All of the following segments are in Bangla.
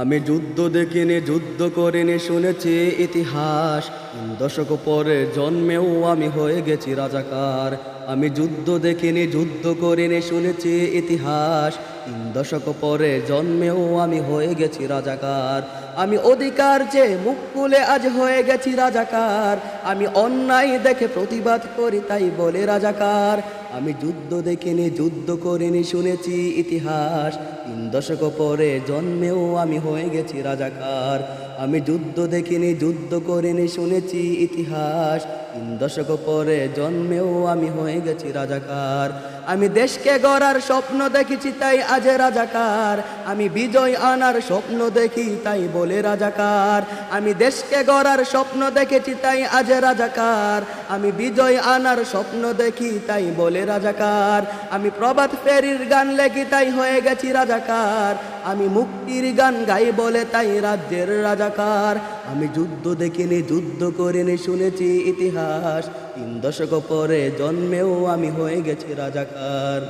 আমি যুদ্ধ দেখিনি, যুদ্ধ করে করিনি, শুনেছি ইতিহাস। দশক পরে জন্মেও আমি হয়ে গেছি রাজাকার। আমি যুদ্ধ দেখিনি, যুদ্ধ করে করিনি, শুনেছি ইতিহাস। তিন দশক পরে জন্মেও আমি হয়ে গেছি রাজাকার। আমি অধিকার যে মুখ খুলে আজ হয়ে গেছি রাজাকার। আমি অন্যায় দেখে প্রতিবাদ করি, তাই বলে রাজাকার। আমি যুদ্ধ দেখিনি, যুদ্ধ করিনি শুনেছি ইতিহাস। তিন দশক পরে জন্মেও আমি হয়ে গেছি রাজাকার। আমি যুদ্ধ দেখিনি, যুদ্ধ করিনি শুনেছি ইতিহাস। তিন দশক পরে জন্মেও আমি হয়ে গেছি রাজাকার। আমি দেশকে গড়ার স্বপ্ন দেখেছি, তাই আজ রাজাকার। আমি বিজয় আনার স্বপ্ন দেখি, তাই বলে রাজাকার। আমি দেশকে গড়ার স্বপ্ন দেখেছি, তাই আজ রাজাকার। আমি বিজয় আনার স্বপ্ন দেখি, তাই বলে রাজাকার। আমি প্রভাত ফেরির গান লেখি, তাই হয়ে গেছি রাজাকার। আমি মুক্তির গান গাই বলে, তাই রাজ্যের রাজাকার। আমি যুদ্ধ দেখিনি, যুদ্ধ করিনি, শুনেছি ইতিহাস। তিন দশক পরে জন্মেও আমি হয়ে গেছি রাজাকার।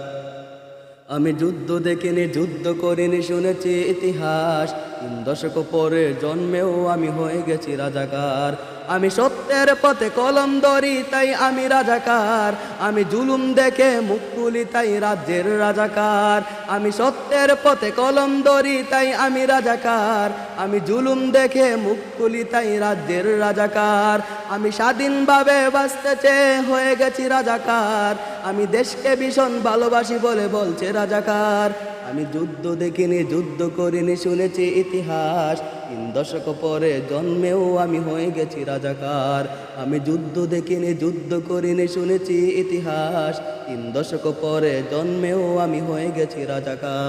আমি যুদ্ধ দেখিনি, যুদ্ধ করিনি শুনেছি ইতিহাস। তিন দশক পরে জন্মেও আমি হয়ে গেছি রাজাকার। আমি সত্যের পথে কলম ধরি, তাই আমি রাজাকার। আমি জুলুম দেখে মুখ তুলি, তাই রাজ্যের রাজাকার। আমি সত্যের পথে কলম ধরি, তাই আমি রাজাকার। আমি জুলুম দেখে মুখ তুলি, তাই রাজ্যের রাজাকার। আমি স্বাধীনভাবে বাঁচতে চেয়ে হয়ে গেছি রাজাকার। আমি দেশকে ভীষণ ভালোবাসি বলে বলছে রাজাকার। আমি যুদ্ধ দেখিনি, যুদ্ধ করিনি, শুনেছি ইতিহাস। তিন দশক পরে জন্মেও আমি হয়ে গেছি রাজাকার। আমি যুদ্ধ দেখিনি, যুদ্ধ করিনি, শুনেছি ইতিহাস। তিন দশক পরে জন্মেও আমি হয়ে গেছি রাজাকার।